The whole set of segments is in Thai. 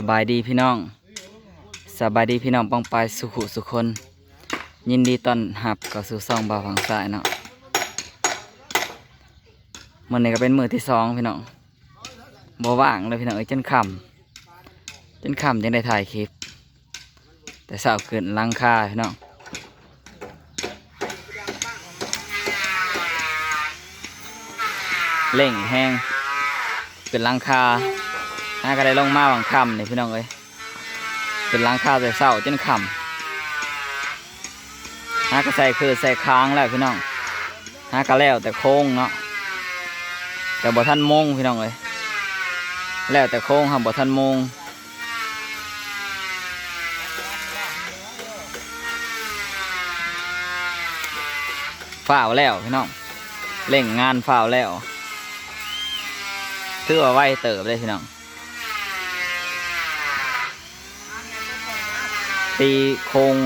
สบายดีพี่น้อง สบายดีพี่น้องปองปายสุขุสุคน ยินดีต้อนรับกับสู่ซองบ่าวฝังซ้ายเนาะมื้อนี้ก็เป็นมือที่สองพี่น้องบ่ว่างเลยพี่น้องเอ้ยจนค่ำจนค่ำจังได้ถ่ายคลิป แต่เช้าเกินลังคาพี่น้องเล่งแห้งเป็นลังคา น่าก็ได้ลงมาบางคำนี่พี่น้องเอ้ยเป็นล้างข้าวแต่เศร้าจนคำน่าก็ใส่คือใส่ค้างแล้วพี่น้องน่าก็แล้วแต่โค้งเนาะแต่บ่ท่านมงพี่น้องเอ้ยแล้วแต่โค้งครับบ่ท่านมงฝ่าวแล้วพี่น้องเล่งงานฝ่าวแล้วถือว่าไวเติบเลยพี่น้อง ตีโครง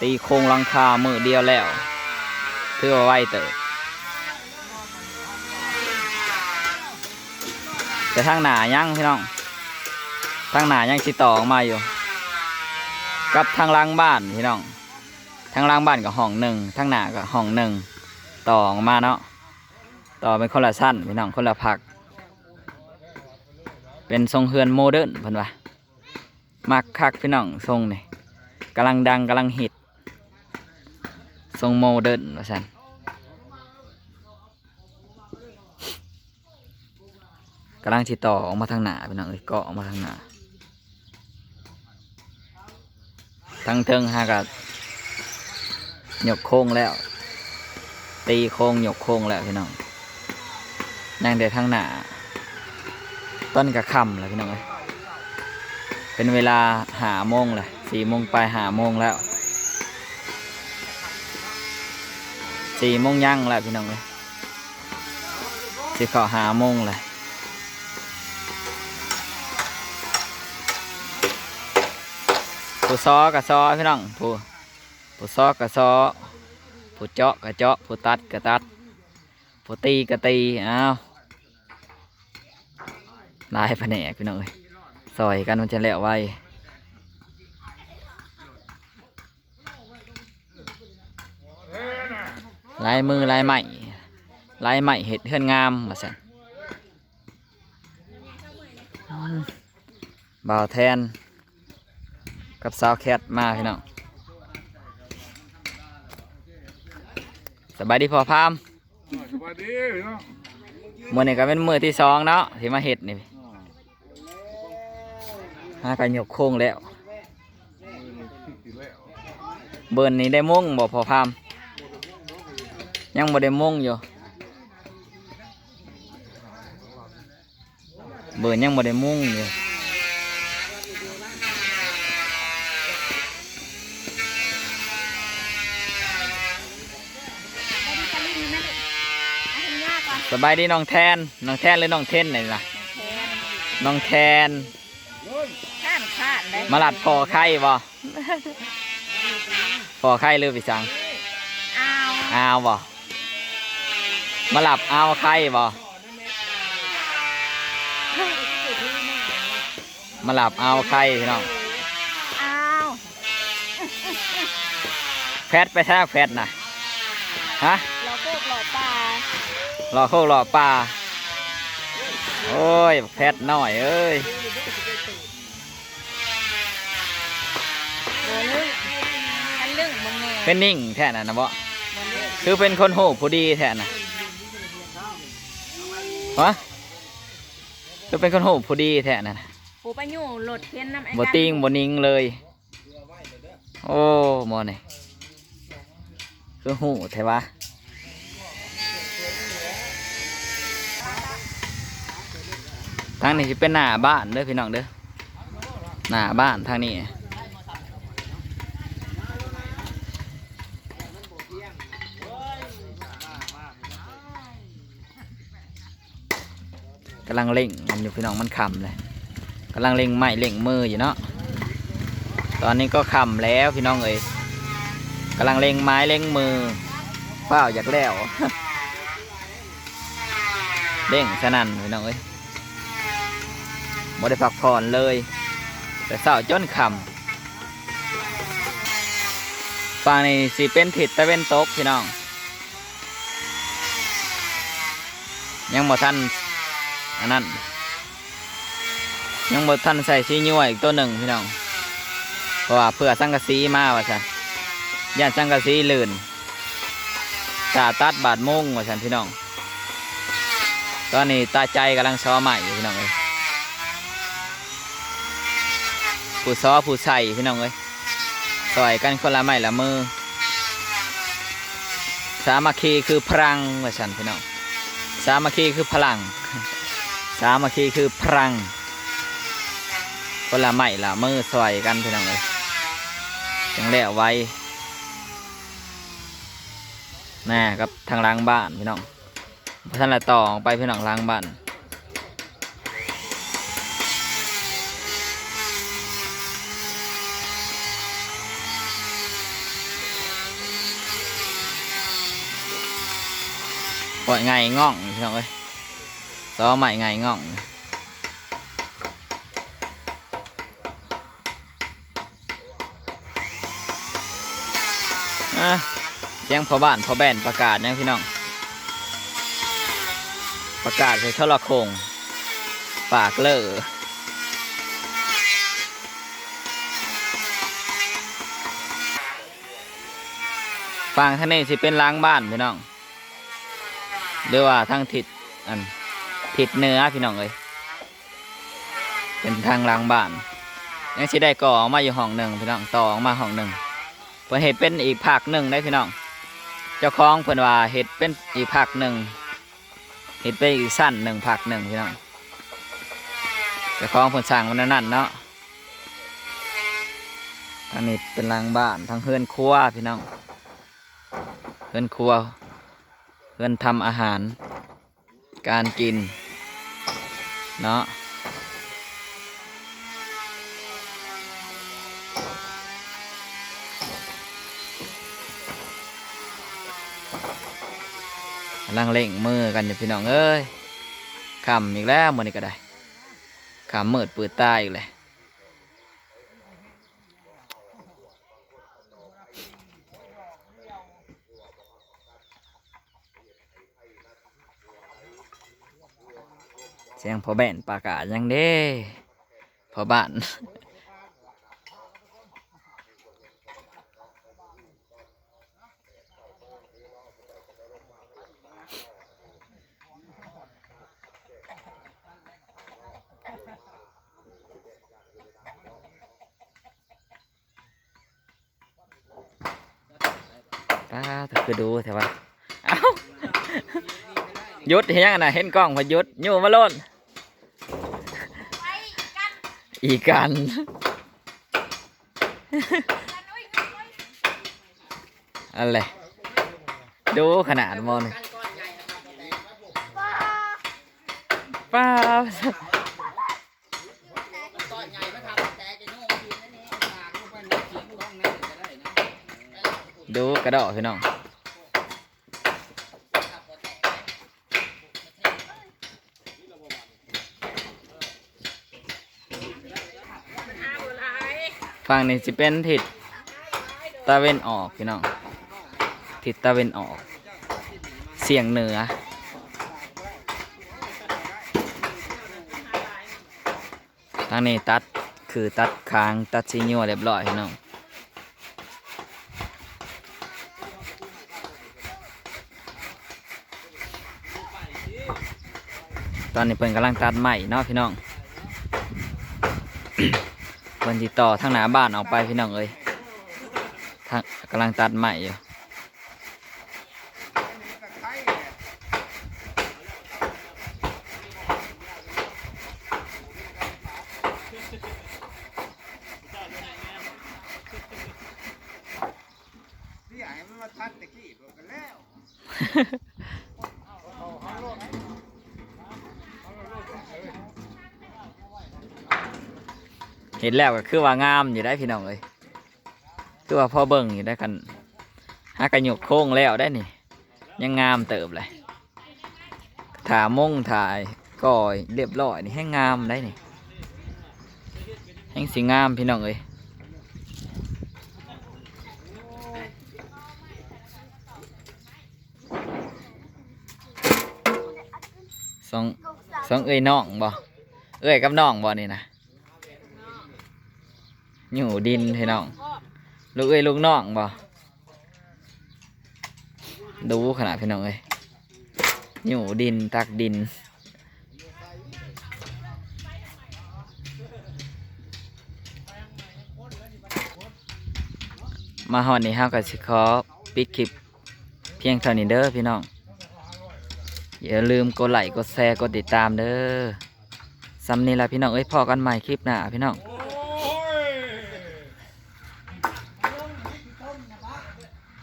ตีโครงลังคามือเดียวแล้วถือว่าไวเติบแต่ทางหนายั่งพี่น้องทางหนายังติต่อออกมาอยู่ กับทางล่างบ้านพี่น้องทางล่างบ้านกับห้องหนึ่งทางหนากับห้องหนึ่งต่อออกมาเนาะต่อเป็นคนละสั้นพี่น้องคนละผัก เป็นทรงเฮือนโมเดิร์นเพิ่นว่ามักคักพี่น้องทรงนี่ กำลังดังกำลังฮิตทรงโมเดิร์นว่าซั่นกำลังติดต่อออกมาทางหน้าพี่น้องเอ้ยกาะออกมาทางหน้าทั้งเทิงหากับหยกโค้งแล้ว ตีโค้งหยกโค้งแล้วพี่น้องนั่งเดี๋ยวทางหน้าต้นกระคำเลยพี่น้องเอ้ยเป็นเวลาหาโมงเลย สี่โมงไปหาโมงแล้วสี่โมงยั่งแล้วพี่น้องเอ้ยสิเขอหาโมงเลยผู้ซอกับซอพี่น้องผู้ผู้ซอกับซอผู้เจาะกับเจาะผู้ตัดกับตัดผู้ตีกับตีอ้าวลายแผนกพี่น้องเอ้ยซอยกันมันจะแล้วไว ลายมือลายใหม่ลายใหม่เห็ดเฮือนงามมาสั่นบ่าวแทน กับสาวแคทมาพี่น้องสบายดีพอพามสวัสดีพี่น้องมือนี่ก็เป็นมือที่สองเนาะที่มาเห็ดนี่หากันยกโค้งแล้วติดแล้ว เบิร์นนี้ได้มุ่งบ่พอพาม ยังบ่ได้มุ่งอยู่เบิร์นยังบ่ได้มุ่งอยู่สบายดีน้องแทน น้องแทนหรือน้องเทนไหนล่ะ น้องแทนข้านข้านเลยมาหลัดพอไข่บ่พอไข่หรือพี่สังอ้าวอาวบ่ มาหลับอาวไข่บ่มาหลับอาวไข่พี่น้องอ้าวแฟดไปแท้แฟดนะฮะเราโคกหล่อปลารอโคกรอปลาโอ้ยแฟดน้อยเอ้ยโบลึงกันลึงมึงเนี่ยเป็นนิ่งแท้น่ะนะบ่บนลึงคือเป็นคนโหผู้ดีแท้น่ะ ฮะคือเป็นคนโหผู้ดีแท้น่ะปูไปอยู่โหลดเทียนน้ำไอ้บ่ติงบ่นิ่งเลย โอ้หมอนี่คือหูแท้วะทางนี้สิเป็นหน้าบ้านเด้อพี่น้องเด้อหน้าบ้านทางนี้ำลังเล่งมันอยู่พี่น้องมันคำเลยกำลังเล่งไม้เล่งมืออยู่เนาะตอนนี้ก็คำแล้วพี่น้องเอ้ยกำลังเล่งไม้เล่งมือเปล่าอยากแล้วเล่งสนั่นพี่น้องเอ้ยบ่ได้พักผ่อนเลย แต่เศร้าจนคำฝั่งนี้สิเป็นทิศตะเวนตกพี่น้อง ยังบ่ทัน อันนั้น ยังบ่ทันใส่สีย้วยอีกตัวหนึ่งพี่น้อง เพราะว่าเพื่อสังกะสีมาว่าสันย่านสังกะสีลื่นตาตัดบาดมุ่งว่าสันพี่น้อง ตอนนี้ตาใจกำลังซ้อใหม่พี่น้องเลยผู้ซ้อผู้ใส่พี่น้องเลยซอยกันคนละไม้ละมือ สามัคคีคือพลังว่าสันพี่น้อง สามัคคีคือพลัง สามัคคีคือพลังคนละไม้ละมือซอยกันพี่น้องเลยจังแล้วไว้แน่ครับทางล้างบ้านพี่น้องท่านละต่อไปพี่น้องล้างบ้านปล่อยไงง่องพี่น้องเอ้ย ซ้อใหม่ไงง่องอะเสียงพอบ้านพอแบนประกาศนะพี่น้อง ประกาศใส่โทรโคงปากเลอฟังท่างนี้สิเป็นล้างบ้านพี่น้องหรือว่าทางทิศอัน ทิศเนื้อพี่น้องเลยเป็นทางลางบ้าน ยังสิได้ก่อออกมาอยู่ห้องหนึ่งพี่น้องต่อออกมาห้องหนึ่งเพิ่นเห็ดเป็นอีกภาคหนึ่งได้พี่น้อง เจ้าของเพิ่นว่าเห็ดเป็นอีกภาคหนึ่งเห็ดเป็นอีกสั้นหนึ่งภาคหนึ่งพี่น้องเจ้าของเพิ่นสั่งมันนั่นเนาะทางนี้เป็นลางบ้านทางเฮือนครัวพี่น้องเฮือนครัวเฮือนทำอาหาร การกิน เนาะลังเล่งมือกันอยู่พี่น้องเอ้ยคำอีกแล้วมันนี้ก็ได้คำมืดปืดตาอีกเลย เสียงพอแบนประกายังเด้พอบ้านป้าถ้าคือดูแต่ว่า เอ้ายุดเห็นยังน่ะเห็นกล้องพอหยุดอยู่มาโลด อีกัน อะไร ดูขนาดมอนป้าดูกระดอกพี่น้อง ฝั่งนี้จะเป็นทิศตะเวนออกพี่น้องทิศตะเวนออก เสียงเหนือ ทางนี้ตัดคือตัดคางตัดซีนัวเรียบร้อยพี่น้องตอนนี้เพิ่นกำลังตัดใหม่เนาะพี่น้อง เพิ่นติดต่อทางหน้าบ้านออกไปพี่น้องเอ้ยทางกำลังตัดใหม่อยู่ ที่อยากให้มันมาทัดตะกี้ตัวกันแล้ว เห็นแล้วก็คือว่างามอยู่ได้พี่น้องเอ้ยคือว่าพ่อเบิ่งอยู่ได้กันหากระหยกโค้งแล้วได้นี่ ยังงามเติบเลยถามงถ่ายก่อยเรียบร้อยนี่ให้งามได้นี่แห่งสีงามพี่น้องเอ้ยสองสองเอ้ยน้องบ่เอ้ยกับน้องบ่นี่นะ อยู่ดินพี่น้องลูกเอ้ยลูกน้องบ่ดูขนาดพี่น้องเอ้ยอยู่ดินตักดินมาฮอดนี้เฮาก็สิขอปิดคลิปเพียงเท่านี้เด้อพี่น้อง อย่าลืมกดไลค์กดแชร์กดติดตามเด้อสำนี้ละพี่น้องเอ้ยพอกันใหม่คลิปหน้าพี่น้อง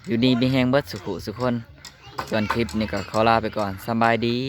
อยู่ดีมีแหงเบิดสุขุสุขคน ส่วนคลิปนี้ก็ขอลาไปก่อนสบายดี